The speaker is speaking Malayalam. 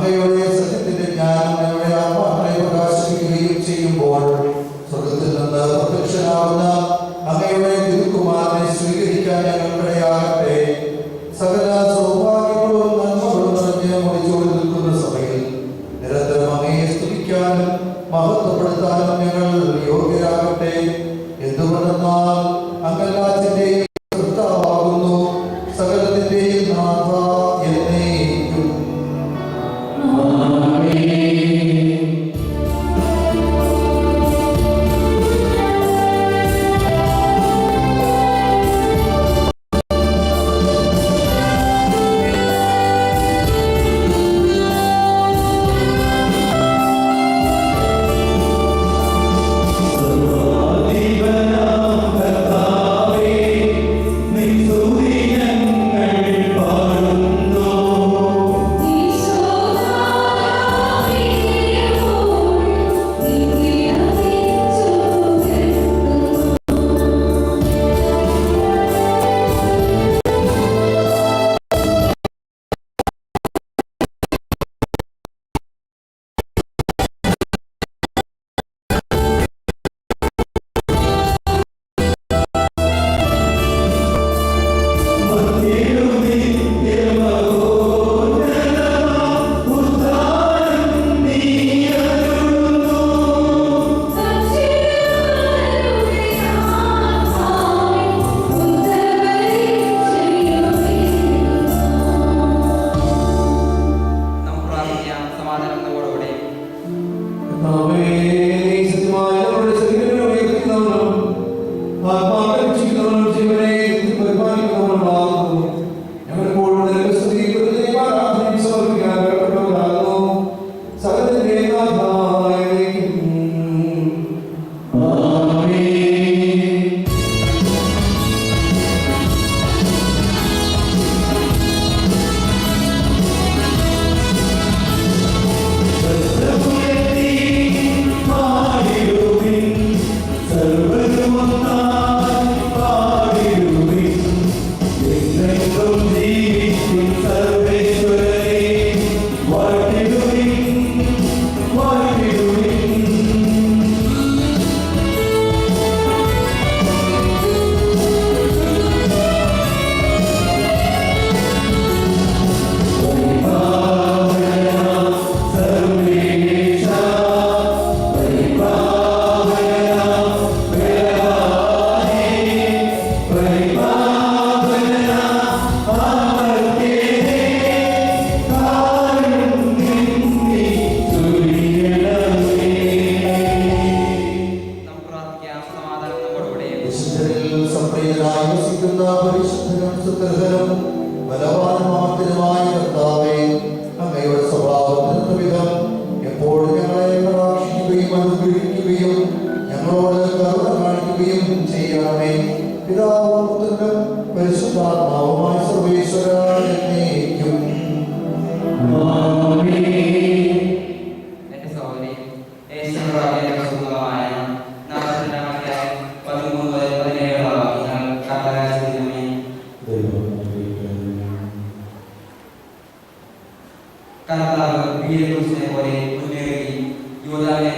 അങ്ങയുടെ സത്യത്തിന്റെ ജ്ഞാനം ഞങ്ങളുടെ ആത്മാക്കളെ പ്രകാശിപ്പിക്കുകയും ചെയ്യുമ്പോൾ സ്വർഗത്തിൽ നിന്ന് പ്രത്യക്ഷനാവുന്ന അങ്ങയുടെ ഗുരുകുമാരനെ സ്വീകരിക്കാൻ ഞങ്ങളുടെ സകല സൗഭാഗ്യങ്ങളും നന്മകളും നിറഞ്ഞ് മുറിച്ചോടി നിൽക്കുന്ന സഭയിൽ നിരന്തരം അങ്ങയെ സ്തുതിക്കാനും മഹത്വപ്പെടുത്താനും ഞങ്ങൾ യോഗ്യരാകട്ടെ. എന്തുകൊണ്ടെന്നാൽ അങ്ങെല്ലാത്തിന്റെയും ദൈവമേ പിതാവും പുത്രനും പരിശുദ്ധാത്മാവുമായ സർവേശ്വര എന്നേക്കും കർത്താവ് വീരപുരുഷനെ പോലെ മുന്നേറി യോധാനെ